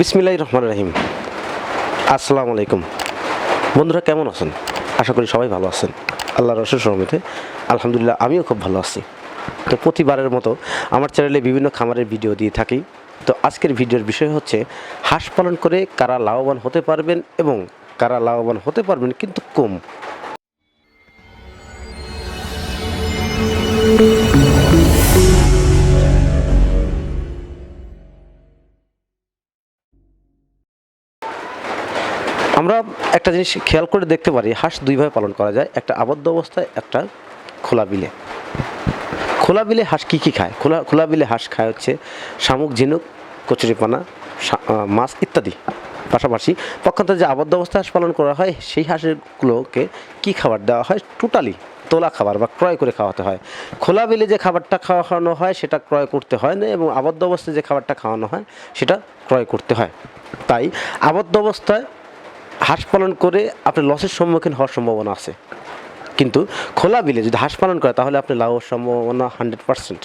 বিসমিল্লাহ রহমান রহিম। আসসালামু আলাইকুম। বন্ধুরা, কেমন আছেন? আশা করি সবাই ভালো আছেন। আল্লাহ রসুল সহমতে আলহামদুলিল্লাহ, আমিও খুব ভালো আছি। তো প্রতিবারের মতো আমার চ্যানেলে বিভিন্ন খামারের ভিডিও দিয়ে থাকি। তো আজকের ভিডিওর বিষয় হচ্ছে, হাঁস পালন করে কারা লাভবান হতে পারবেন এবং কারা লাভবান হতে পারবেন কিন্তু কম। আমরা একটা জিনিস খেয়াল করে দেখতে পারি, হাঁস দুইভাবে পালন করা যায়, একটা আবদ্ধ অবস্থায়, একটা খোলা বিলে। খোলা বিলে হাঁস কী কী খায়? খোলা খোলা বিলে হাঁস খায় হচ্ছে শামুক, ঝিনুক, কচুরিপানা মাছ ইত্যাদি। পাশাপাশি পক্ষান্তরে যে আবদ্ধ অবস্থায় হাঁস পালন করা হয়, সেই হাঁসগুলোকে কী খাবার দেওয়া হয়? টোটালি তোলা খাবার বা ক্রয় করে খাওয়াতে হয়। খোলা বিলে যে খাবারটা খাওয়ানো হয়, সেটা ক্রয় করতে হয় না এবং আবদ্ধ অবস্থায় যে খাবারটা খাওয়ানো হয়, সেটা ক্রয় করতে হয়। তাই আবদ্ধ অবস্থায় হাঁস পালন করে আপনি লসের সম্মুখীন হওয়ার সম্ভাবনা আছে। কিন্তু খোলা বিলে যদি হাঁস পালন করে, তাহলে আপনি লাভের সম্ভাবনা হান্ড্রেড পার্সেন্ট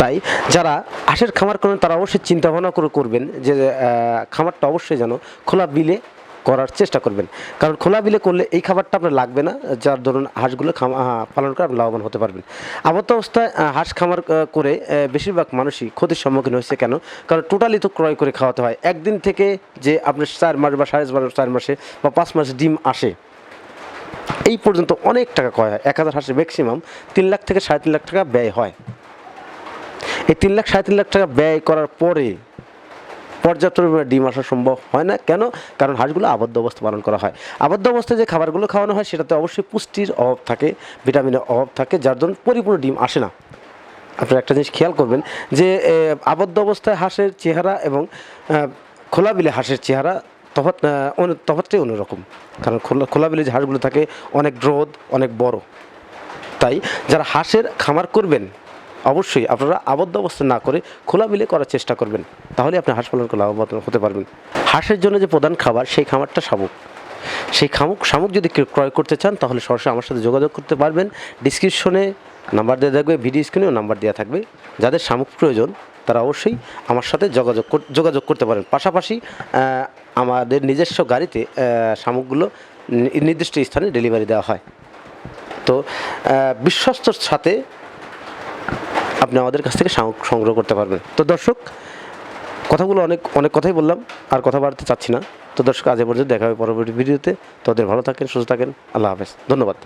তাই যারা হাঁসের খামার করেন, তারা অবশ্যই চিন্তা ভাবনা করে করবেন যে খামারটা অবশ্যই যেন খোলা বিলে করার চেষ্টা করবেন। কারণ খোলা বিলে করলে এই খাবারটা আপনার লাগবে না, যার ধরুন হাঁসগুলো পালন করে আপনি লাভবান হতে পারবেন। আবদ্ধ অবস্থায় হাঁস খামার করে বেশিরভাগ মানুষই ক্ষতির সম্মুখীন হয়েছে কেন? কারণ টোটালি তো ক্রয় করে খাওয়াতে হয়। একদিন থেকে যে আপনার চার মাস বা সাড়ে চার মাসে বা পাঁচ মাস ডিম আসে, এই পর্যন্ত অনেক টাকা ক্রয় হয়। এক হাজার হাঁসে ম্যাক্সিমাম তিন লাখ থেকে সাড়ে তিন লাখ টাকা ব্যয় হয়। এই তিন লাখ, সাড়ে তিন লাখ টাকা ব্যয় করার পরে পর্যাপ্ত পরিমাণে ডিম আসা সম্ভব হয় না। কেন? কারণ হাঁসগুলো আবদ্ধ অবস্থা পালন করা হয়। আবদ্ধ অবস্থায় যে খাবারগুলো খাওয়ানো হয় সেটাতে অবশ্যই পুষ্টির অভাব থাকে ভিটামিনের অভাব থাকে যার জন্য পরিপূর্ণ ডিম আসে না। আপনারা একটা জিনিস খেয়াল করবেন যে আবদ্ধ অবস্থায় হাঁসের চেহারা এবং আহ, খোলা বিলে হাঁসের চেহারা অন্য- তফাৎটাই অন্যরকম। কারণ খোলা খোলা বিলে যে হাঁসগুলো থাকে অনেক রোদ অনেক বড়। তাই যারা হাঁসের খামার করবেন অবশ্যই আপনারা আবদ্ধ অবস্থা না করে খোলা বিলে করার চেষ্টা করবেন। তাহলে আপনি হাঁস পালন করে লাভবান হতে পারবেন। হাঁসের জন্য যে প্রধান খাবার, সেই খাবারটা শামুক। সেই খামুক, শামুক যদি ক্রয় করতে চান, তাহলে সরাসরি আমার সাথে যোগাযোগ করতে পারবেন। ডিসক্রিপশনে নাম্বার দেওয়া থাকবে, ভিডিও স্ক্রিনেও নাম্বার দেওয়া থাকবে। যাদের শামুক প্রয়োজন, তারা অবশ্যই আমার সাথে যোগাযোগ যোগাযোগ করতে পারেন। পাশাপাশি আমাদের নিজস্ব গাড়িতে শামুকগুলো নির্দিষ্ট স্থানে ডেলিভারি দেওয়া হয়। তো বিশ্বস্তর সাথে আপনি আমাদের কাছ থেকে সংগ্রহ করতে পারবেন। তো দর্শক, কথাগুলো অনেক অনেক কথাই বললাম, আর কথা বাড়তে চাচ্ছি না। তো দর্শক, আজ পর্যন্ত দেখা হবে পরবর্তী ভিডিওতে। তোদের ভালো থাকেন, সুস্থ থাকেন, আল্লাহ হাফেজ। ধন্যবাদ।